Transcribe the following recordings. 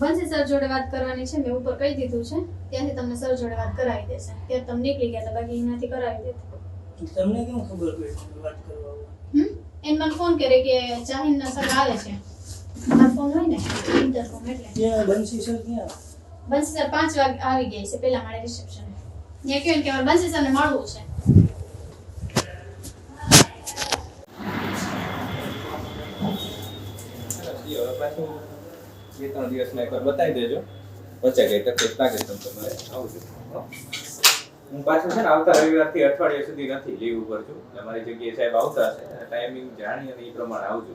બંસી sir જોડે વાત કરવાની છે મેં ઉપર કહી દીધું છે. ત્યાંથી તમને સર જોડે વાત કરાવી દેશે. ત્યારે તમે નીકળી ગયા હતા બાકી એનાથી કરાવી દેત. તમને કેમ ખબર પડી વાત કરવા હમ? એને મને ફોન કરે કે જાહીનના સર આવે છે. મારો ફોન હોય ને ઇન્ટરકોમ એટલે. ત્યાં બંસી સર ક્યાં? બંસી સર પાંચ વાગે આવી ગયા છે પેલા મારે રિસેપ્શન ત્યાં કહ્યું કે મારે બંસી સરને મળવું છે. હવે પાછું બે ત્રણ દિવસમાં એકવાર બતાવી દેજો. કઈ તકલીફ લાગે તો તમારે આવજો હું. પાછું છે ને આવતા રવિવારથી અઠવાડિયા સુધી નથી લીવ ઉપર છું. એટલે મારી જગ્યાએ સાહેબ આવતા હશે ટાઈમિંગ જાણી અને એ પ્રમાણે આવજો.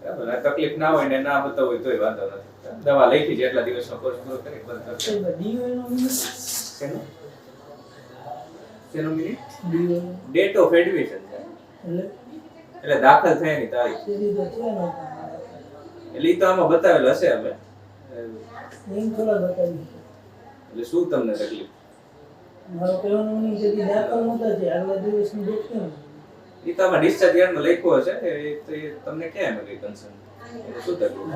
બરાબર? તકલીફ ના હોય ને ના બતાવ હોય તોય વાંધો નથી. દવા લખી છે એટલા દિવસનો કોર્સ પૂરો કરી બંધ minute minute DOL date of admission છે. એટલે? દાખલ થયાની તારીખ. એટલે ઈ તો આમાં બતાવેલ હશે બતાવી એટલે શું તમને તકલીફ? મારો કહેવાનો મતલબ છે કે દાખલ નહોતા છે આગલા દિવસની ડેટ એ તો આમાં ડિસ્ચાર્જ યાર્ડમાં લખ્યું હશે એ તમને ક્યાં એમ કઈ કન્સર્ન શું તકલીફ.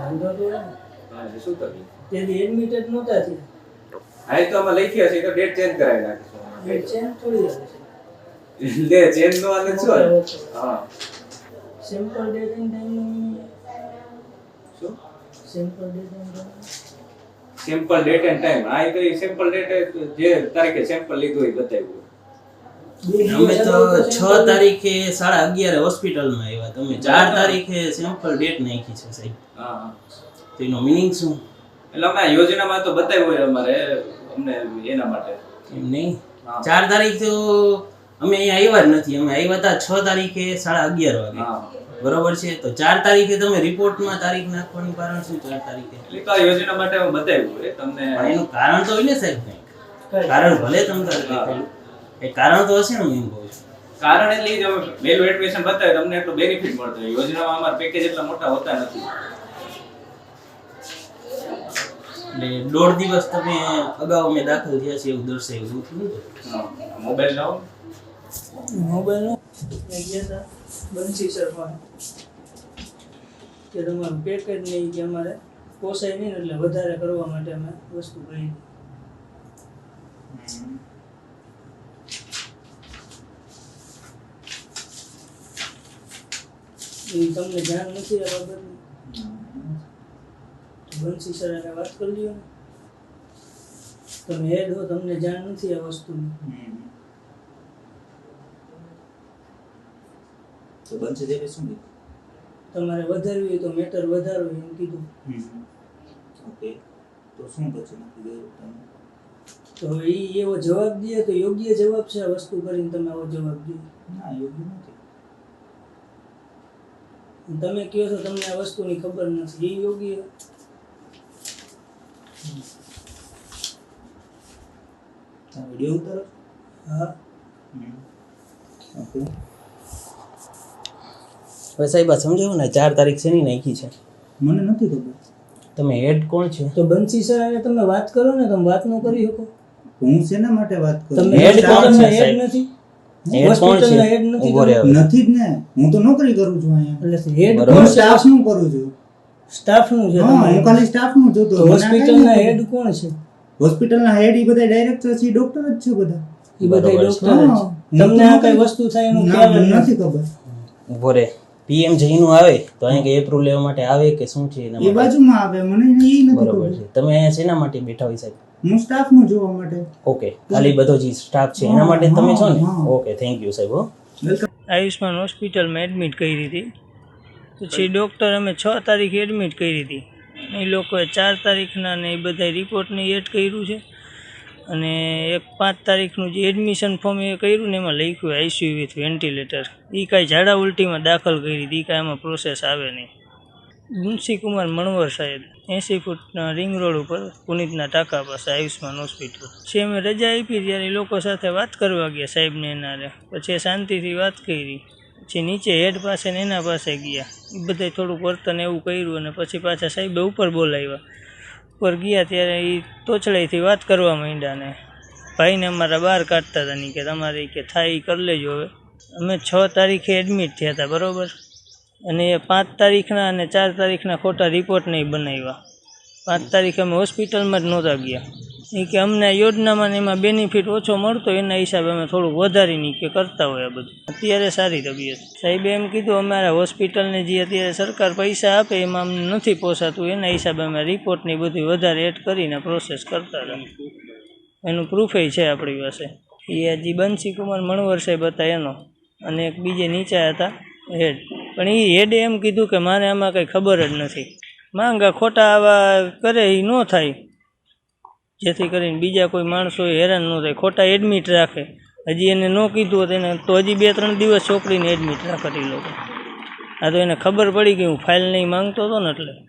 હા એટલે શું તકલીફ? તેથી એડમિટેડ નહોતા થયા હા એ તો આમાં લખી હશે એ તો ડેટ ચેન્જ કરાવી એ ચેન્જ થોડી છે. લે ચેન્જ નો આને શું. હા. સિમ્પલ ડેટ ટાઈમ શું? Sample date and time simple date and time હા એ તો એ સિમ્પલ ડેટ જે તારીખે સેમ્પલ લીધું એ બતાવ્યું. અમે તો છ તારીખે સાડા અગિયારે હોસ્પિટલમાં આવ્યા તમે ચાર તારીખે સેમ્પલ ડેટ નાખી છે સાહેબ. હા તો એનો મિનિંગ શું? એટલે અમે યોજનામાં તો બતાવ્યું હોય અમારે અમને એના માટે. એમ નહીં? ચાર તારીખ તો અમે અહીંયા આવ્યા જ નથી. અમે આવ્યા હતા છ તારીખે સાડા અગિયાર વાગે. હા. બરોબર છે? તો ચાર તારીખે તમે રિપોર્ટમાં તારીખ નાખવાનું કારણ શું ચાર તારીખે? એટલે તો આ યોજના માટે અમે બતાવ્યું એ તમને એનું કારણ તો હોય ને સાહેબ કંઈક. કારણ ભલે તમે એ કારણ તો હશે ને હું એમ કહું છું. કારણ એટલે જ વહેલું એડમિશન બતાવે તમને એટલું બેનિફિટ મળતો હોય. યોજનામાં અમારા પેકેજ એટલા મોટા હોતા નથી. એટલે દોઢ દિવસ તમે અગાઉ અમે દાખલ થયા છે એવું દર્શાવ્યું હતું મોબાઈલ લાવો. મોબાઈલ નો? મેં ગયા હતા બંસી સર પાસે કે તમારું પેકેજ નહીં કે અમારે પોસાય નહીં ને એટલે વધારે કરવા માટે અમે વસ્તુ કરી એ તમને જાણ નથી આ બાબતની? તો બંસી સર હારે વાત કરી લ્યો ને. તમે હેડ હો, તમને જાણ નથી આ વસ્તુની. તો બનશે ત્યારે શું કીધું તમારે વધારવી હોય તો મેટર વધારો એમ કીધું. ઓકે. તો શું પછી નક્કી કર્યું તમે? તો એ એવો જવાબ દે તો યોગ્ય જવાબ છે આ વસ્તુ કરીને તમે આવો જવાબ દો. ના યોગ્ય નથી. તમે કહો છો તમને આ વસ્તુની ખબર નથી. એ યોગ્ય? વીડિયો ઉતારો હા. ઓકે. હવે સાહેબ આ સમજાવું ને ચાર તારીખ શેની નાખી છે. મને નથી ખબર. તમે હેડ કોણ છે? તો બંસી સર અને તમે વાત કરો ને તમે વાત ન કરી શકો. હું શેના માટે વાત કરું? કોણ છે, નથી? હેડ કોણ છે? હોસ્પિટલના નથી તમે? નથી જ ને. હું તો નોકરી કરું છું અહીંયા. એટલે હેડ કોણ સ્ટાફનું કરું છું. સ્ટાફનું છે હા હું ખાલી સ્ટાફનું જોતો તો હોસ્પિટલના હેડ કોણ છે? હોસ્પિટલના હેડ ઈ બધા ડાયરેક્ટર છે ડોક્ટર જ છે બધા. એ ડોક્ટર. તમને આ કઈ વસ્તુ થાય એનું ખ્યાલ નથી. નથી ખબર. ઊભો રે પીએમ જઈનું આવે તો અહીં કે એપ્રુવ લેવા માટે આવે કે શું છે એના એ બાજુમાં આવે મને એ નથી બરોબર છે. તમે અહીંયા શેના માટે બેઠા હોય સાહેબ? હું સ્ટાફનું જોવા માટે. ઓકે ખાલી બધો જે સ્ટાફ છે એના માટે તમે છો ને? ઓકે થેન્ક યુ સાહેબ હો. આયુષ્માન હોસ્પિટલમાં એડમિટ કરી હતી. પછી ડૉક્ટર અમે છ તારીખે એડમિટ કરી હતી. એ લોકોએ ચાર તારીખના ને એ બધા રિપોર્ટને એડ કર્યું છે. અને એક પાંચ તારીખનું જે એડમિશન ફોર્મ એ કર્યું ને એમાં લખ્યું આઈસીયુ વિથ વેન્ટિલેટર એ કાંઈ ઝાડા ઉલટીમાં દાખલ કરી હતી એ કાંઈ એમાં પ્રોસેસ આવે નહીં. મુનશીકુમાર મણવર સાહેબ એંસી ફૂટના રિંગ રોડ ઉપર પુનિતના ટાંકા પાસે આયુષ્માન હોસ્પિટલ. છે અમે રજા આપી ત્યારે લોકો સાથે વાત કરવા ગયા સાહેબને એના. પછી શાંતિથી વાત કરી. પછી નીચે હેડ પાસે ને એના પાસે ગયા. એ બધાય થોડુંક વર્તન એવું કર્યું અને પછી પાછા સાહેબે ઉપર બોલાવ્યા. ઉપર ગયા ત્યારે એ તોછડાઈથી વાત કરવા માંડ્યા ને ભાઈને અમારા બહાર કાઢતા હતા નહીં કે તમારે કે થાય એ કરી લેજો હવે. અમે છ તારીખે એડમિટ થયા હતા, બરાબર? અને એ પાંચ તારીખના અને ચાર તારીખના ખોટા રિપોર્ટ નહીં બનાવ્યા. પાંચ તારીખે અમે હોસ્પિટલમાં જ નહોતા ગયા. એ કે અમને યોજનામાં એમાં બેનિફિટ ઓછો મળતો, એના હિસાબે અમે થોડુંક વધારીને કે કરતા હોય આ બધું. અત્યારે સારી તબિયત. સાહેબે એમ કીધું, અમારા હોસ્પિટલને જે અત્યારે સરકાર પૈસા આપે, એમાં અમને નથી પોસાતું, એના હિસાબે અમે રિપોર્ટની બધી વધારે એડ કરીને પ્રોસેસ કરતા રહે એનું પ્રૂફે છે આપણી પાસે. એ હજી બંસી કુમાર મણવર સાહેબ હતા એનો, અને એક બીજે નીચા હતા હેડ પણ એ હેડે એમ કીધું કે મારે આમાં કંઈ ખબર જ નથી. માંગા ખોટા આવા કરે એ ન થાય. જેથી કરીને બીજા કોઈ માણસો હેરાન ન થાય, ખોટા એડમિટ રાખે. હજી એને ન કીધું હોત એને, તો હજી બે ત્રણ દિવસ છોકરીને એડમિટ રાખત એ લોકો. આ તો એને ખબર પડી કે હું ફાઇલ નહીં માંગતો હતો ને એટલે.